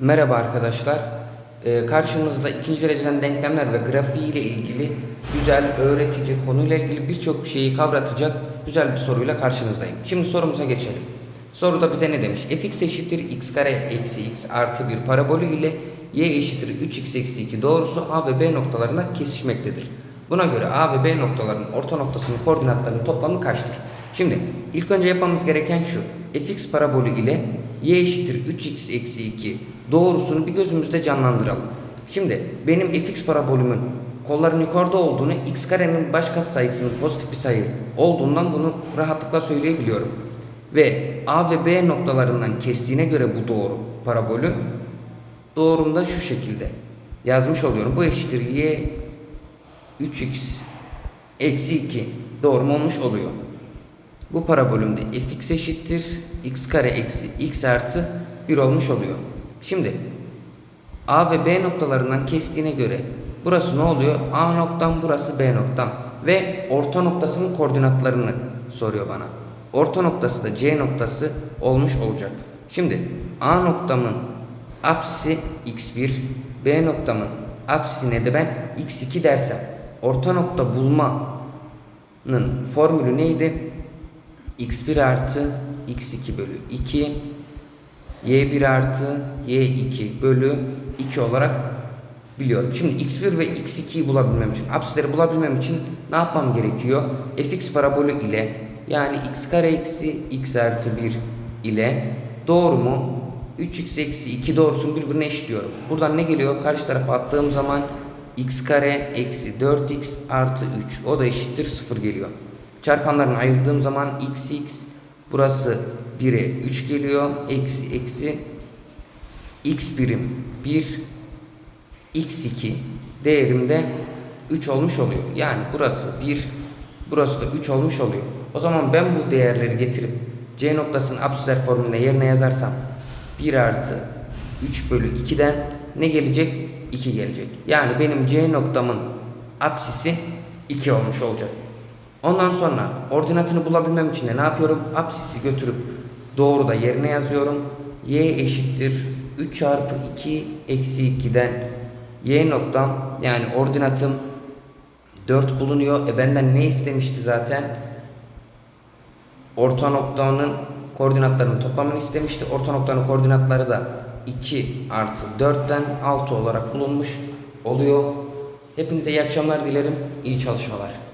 Merhaba arkadaşlar. Ee, karşımızda ikinci dereceden denklemler ve grafiği ile ilgili güzel, öğretici, konuyla ilgili birçok şeyi kavratacak güzel bir soruyla karşınızdayım. Şimdi sorumuza geçelim. Soruda bize ne demiş? fx eşittir x kare eksi x artı bir parabolü ile y eşittir 3x eksi 2 doğrusu a ve b noktalarında kesişmektedir. Buna göre a ve b noktalarının orta noktasının koordinatlarının toplamı kaçtır? Şimdi ilk önce yapmamız gereken şu. fx parabolü ile y eşittir 3x eksi 2 doğrusunu bir gözümüzde canlandıralım. Şimdi benim fx parabolümün kolların yukarıda olduğunu x karenin baş katsayısının pozitif bir sayı olduğundan bunu rahatlıkla söyleyebiliyorum. Ve a ve b noktalarından kestiğine göre bu doğru parabolü doğrumda şu şekilde yazmış oluyorum. Bu eşittir y 3x eksi 2 doğrum olmuş oluyor. Bu parabolümde fx eşittir x kare eksi x artı 1 olmuş oluyor. Şimdi A ve B noktalarından kestiğine göre burası ne oluyor? A noktam burası B noktam ve orta noktasının koordinatlarını soruyor bana. Orta noktası da C noktası olmuş olacak. Şimdi A noktamın apsisi x1, B noktamın apsisine de ben x2 dersem orta nokta bulmanın formülü neydi? X1 artı x2 bölü 2 y1 artı y2 bölü 2 olarak biliyorum. Şimdi x1 ve x2'yi bulabilmem için, apsisleri bulabilmem için ne yapmam gerekiyor? fx parabolü ile yani x kare eksi x artı 1 ile doğrumu 3x eksi 2 doğrusunu birbirine eşitliyorum. Buradan ne geliyor? Karşı tarafa attığım zaman x kare eksi 4x artı 3 o da eşittir 0 geliyor. Çarpanlarını ayırdığım zaman x x burası 1'e 3 geliyor. Eksi eksi x birim 1 x2 değerimde 3 olmuş oluyor. Yani burası 1 burası da 3 olmuş oluyor. O zaman ben bu değerleri getirip c noktasının absisler formülüne yerine yazarsam 1 artı 3 bölü 2'den ne gelecek? 2 gelecek. Yani benim c noktamın apsisi 2 olmuş olacak. Ondan sonra ordinatını bulabilmem için de ne yapıyorum? Apsisi götürüp doğru da yerine yazıyorum. y eşittir 3 çarpı 2 eksi 2'den y noktam yani ordinatım 4 bulunuyor. E benden ne istemişti zaten? Orta noktanın koordinatlarının toplamını istemişti. Orta noktanın koordinatları da 2 artı 4'ten 6 olarak bulunmuş oluyor. Hepinize iyi akşamlar dilerim. İyi çalışmalar.